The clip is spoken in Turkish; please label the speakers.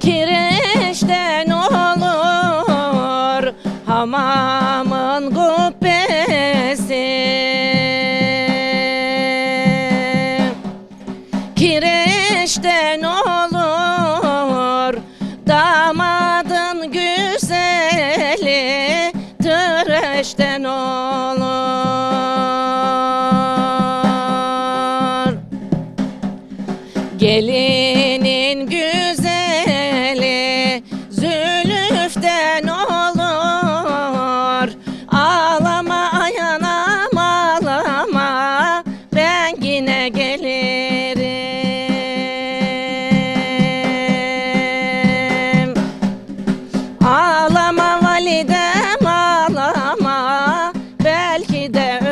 Speaker 1: Kireçten olur hamamın kubbesi. Kireçten olur damadın güzeli Tıraşten olur Gelinin güzeli zülüften olur. Ağlama ayanam ağlama ben yine gelirim. Ağlama validem ağlama belki de